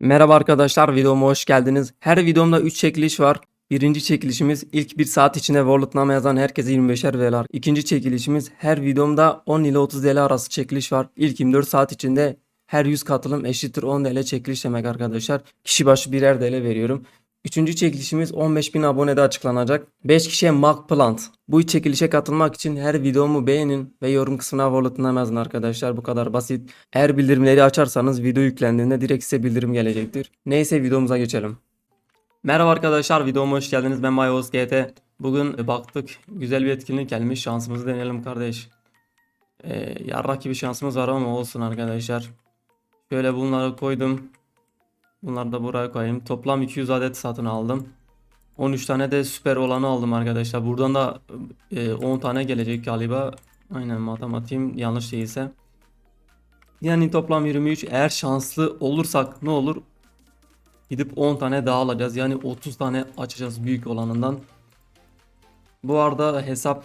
Merhaba arkadaşlar videoma hoş geldiniz. Her videomda 3 çekiliş var. Birinci çekilişimiz ilk 1 saat içinde World'nama yazan herkese 25'er VLR. İkinci çekilişimiz her videomda 10 ile 30 TL arası çekiliş var. İlk 24 saat içinde her 100 katılım eşittir 10 TL çekiliş demek arkadaşlar. Kişi başı birer TL veriyorum. Üçüncü çekilişimiz 15.000 abonede açıklanacak. 5 kişiye Mark Plant. Bu çekilişe katılmak için her videomu beğenin ve yorum kısmına World'nama yazın arkadaşlar. Bu kadar basit. Eğer bildirimleri açarsanız video yüklendiğinde direkt size bildirim gelecektir. Neyse videomuza geçelim. Merhaba arkadaşlar videoma hoş geldiniz. Ben Mayos GT. Bugün baktık güzel bir etkinlik gelmiş. Şansımızı deneyelim kardeş. Ee, yarrak gibi şansımız var ama olsun arkadaşlar. Şöyle bunları koydum. Bunları da buraya koyayım. Toplam 200 adet satın aldım. 13 tane de süper olanı aldım arkadaşlar. Buradan da e, 10 tane gelecek galiba. Aynen matematiğim yanlış değilse. Yani toplam 23. Eğer şanslı olursak ne olur? Gidip 10 tane daha alacağız. Yani 30 tane açacağız büyük olanından. Bu arada hesap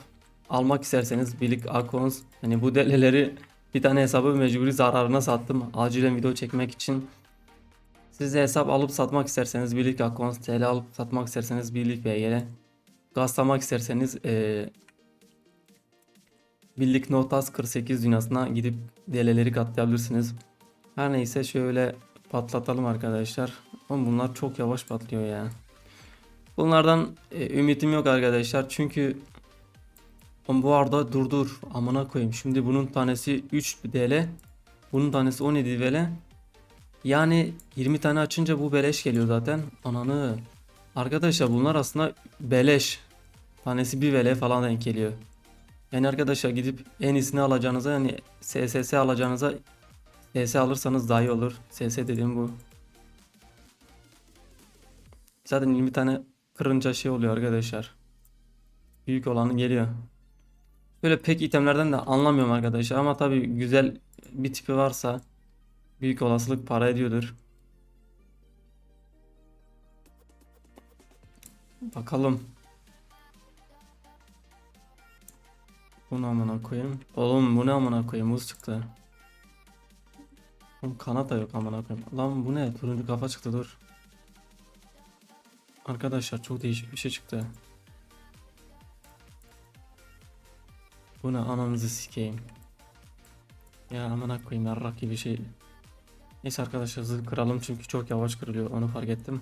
almak isterseniz birlik accounts hani bu delileri bir tane hesabı mecburi zararına sattım. Acilen video çekmek için. Siz de hesap alıp satmak isterseniz birlik accounts TL alıp satmak isterseniz birlik BGL. Gazlamak isterseniz eee Birlik Notas 48 dünyasına gidip deleleri katlayabilirsiniz. Her neyse şöyle patlatalım arkadaşlar. Ama bunlar çok yavaş patlıyor ya. Bunlardan e, ümitim yok arkadaşlar. Çünkü Oğlum bu arada dur dur amına koyayım. Şimdi bunun tanesi 3 TL. Bunun tanesi 17 TL. Yani 20 tane açınca bu beleş geliyor zaten. Ananı. Arkadaşlar bunlar aslında beleş. Tanesi 1 TL falan denk geliyor. Yani arkadaşlar gidip en iyisini alacağınıza yani SSS alacağınıza SS alırsanız daha iyi olur. SS dediğim bu. Zaten 20 tane kırınca şey oluyor arkadaşlar. Büyük olanı geliyor. Böyle pek itemlerden de anlamıyorum arkadaşlar ama tabii güzel bir tipi varsa büyük olasılık para ediyordur. Bakalım. Bunu amına koyayım. Oğlum bu ne amına koyayım? Muz çıktı. Oğlum kanat da yok amına koyayım. Lan bu ne? Turuncu kafa çıktı dur. Arkadaşlar çok değişik bir şey çıktı. Bu ne ananızı sikeyim. Ya amına koyayım yarrak gibi şey. Neyse arkadaşlar zırh kıralım çünkü çok yavaş kırılıyor onu fark ettim.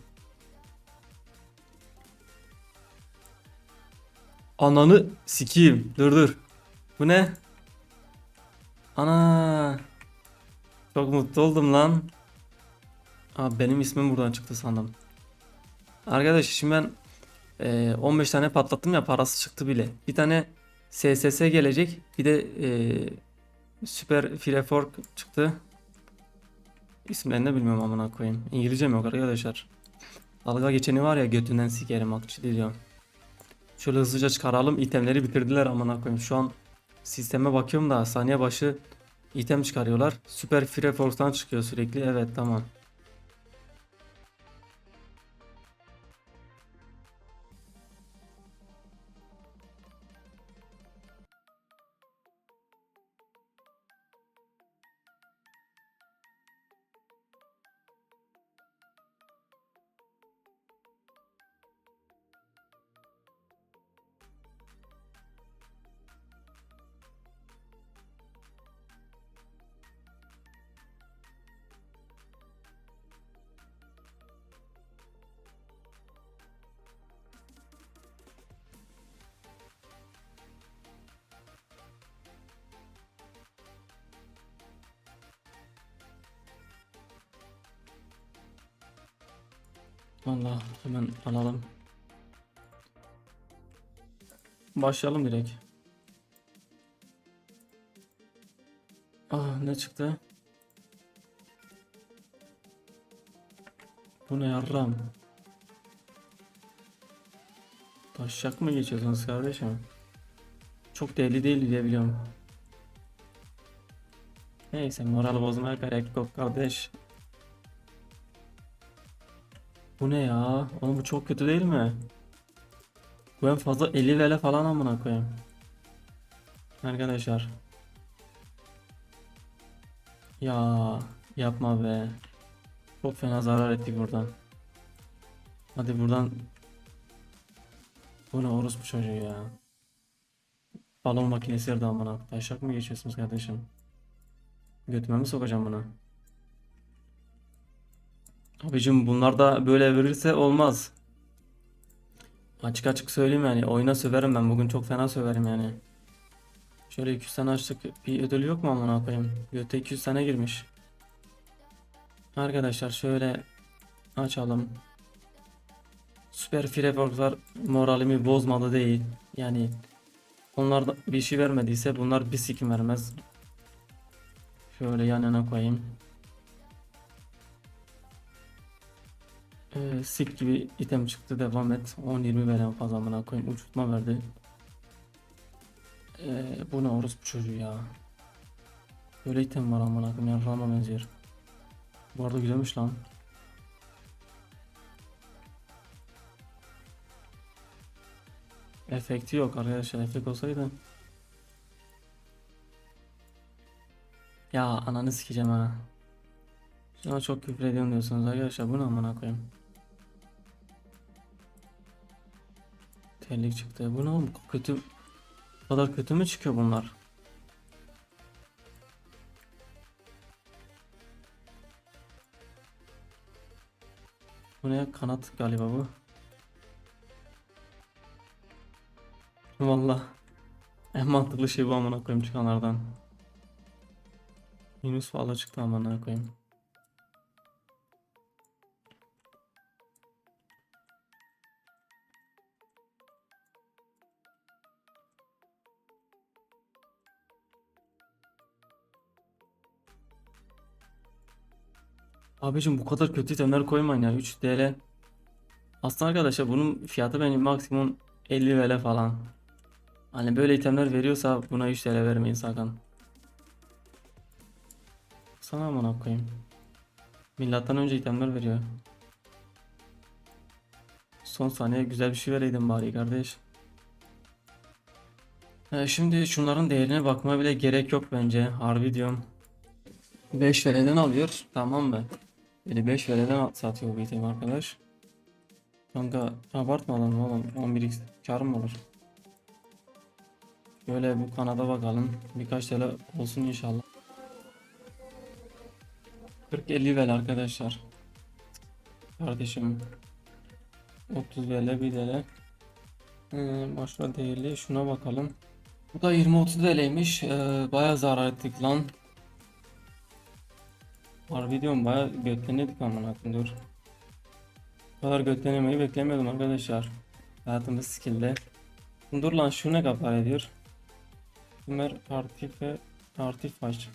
Ananı sikeyim. Dur dur. Bu ne? Ana. Çok mutlu oldum lan. Aa, benim ismim buradan çıktı sandım. Arkadaş şimdi ben e, 15 tane patlattım ya parası çıktı bile. Bir tane SSS gelecek. Bir de e, Süper Firefork çıktı. İsimlerini de bilmiyorum amına koyayım. İngilizcem yok arkadaşlar. Dalga geçeni var ya götünden sikerim akçı diyorum. Şöyle hızlıca çıkaralım. İtemleri bitirdiler amına koyayım. Şu an sisteme bakıyorum da saniye başı item çıkarıyorlar. Süper Firefork'tan çıkıyor sürekli. Evet tamam. Allah hemen alalım. Başlayalım direkt. Ah ne çıktı? Bu ne yarram? Taşacak mı geçiyorsunuz kardeşim? Çok deli değil diye biliyorum. Neyse moral bozmaya gerek yok kardeş. Bu ne ya? Oğlum bu çok kötü değil mi? Bu en fazla 50 vele falan amına koyayım. Arkadaşlar. Ya yapma be. Çok fena zarar ettik buradan. Hadi buradan. Bu ne orospu çocuğu ya. Balon makinesi yerden amına. Taşak mı geçiyorsunuz kardeşim? Götüme mi sokacağım bunu? Abicim bunlar da böyle verirse olmaz. Açık açık söyleyeyim yani oyuna söverim ben bugün çok fena söverim yani. Şöyle 200 tane açtık bir ödül yok mu amına koyayım? Göte 200 tane girmiş. Arkadaşlar şöyle açalım. Süper Fireworks'lar moralimi bozmadı değil. Yani onlar da bir şey vermediyse bunlar bir sikim vermez. Şöyle yan yana koyayım. Ee, sik gibi item çıktı devam et. 10-20 veren fazla amına koyayım. Uçurtma verdi. Ee, bu ne orospu çocuğu ya. Böyle item var amına koyayım. Yani Rama benziyor. Bu arada güzelmiş lan. Efekti yok arkadaşlar. Efekt olsaydı. Ya ananı sikeceğim ha. Şuna çok küfür ediyorum diyorsunuz arkadaşlar. Bu ne amına koyayım. Terlik çıktı. Bu ne oğlum? Kötü. Bu kadar kötü mü çıkıyor bunlar? Bu ne? Kanat galiba bu. Valla. En mantıklı şey bu amına koyayım çıkanlardan. Yunus valla çıktı amına koyayım. Abicim bu kadar kötü itemler koymayın ya 3 TL. Aslında arkadaşlar bunun fiyatı benim maksimum 50 TL falan. Hani böyle itemler veriyorsa buna 3 TL vermeyin sakın. Sana amına koyayım. Millattan önce itemler veriyor. Son saniye güzel bir şey vereydin bari kardeş. Ee, şimdi şunların değerine bakmaya bile gerek yok bence. Harbi diyorum. 5 VL'den alıyor. Tamam mı? Beni 5 VL'den satıyor bu item arkadaş. Kanka abartmadan oğlum. 11x kar mı olur? Böyle bu kanada bakalım. Birkaç TL olsun inşallah. 40-50 vel arkadaşlar. Kardeşim. 30 vel bir TL. Ee, başka değerli şuna bakalım. Bu da 20-30 TL'ymiş. Ee, bayağı zarar ettik lan. Harbi diyorum bayağı götlenedik amına koyayım dur. Bu kadar götlenemeyi beklemiyordum arkadaşlar. Hayatımız skill'de. Dur lan şu ne kadar ediyor? Ömer Artif ve Artif var.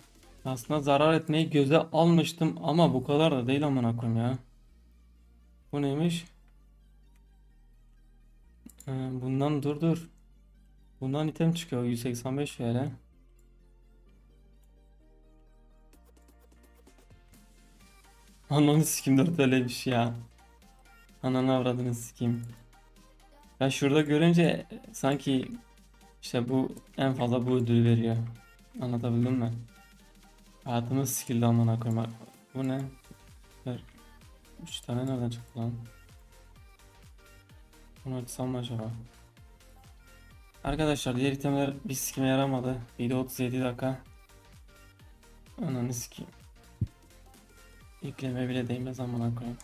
Aslında zarar etmeyi göze almıştım ama bu kadar da değil amına koyayım ya. Bu neymiş? Ee, bundan dur dur. Bundan item çıkıyor 185 TL. Ananı sikim 4 TL'ymiş ya. Ananı avradını sikim. Ya şurada görünce sanki işte bu en fazla bu ödülü veriyor. Anlatabildim mi? Hayatımız skill'de amına koyayım. Bu ne? Ver. 3 tane nereden çıktı lan? Bunu açsam mı acaba? Arkadaşlar diğer itemler bir sikime yaramadı. Video 37 dakika. Ananı sikeyim. Yükleme bile değmez amına koyayım.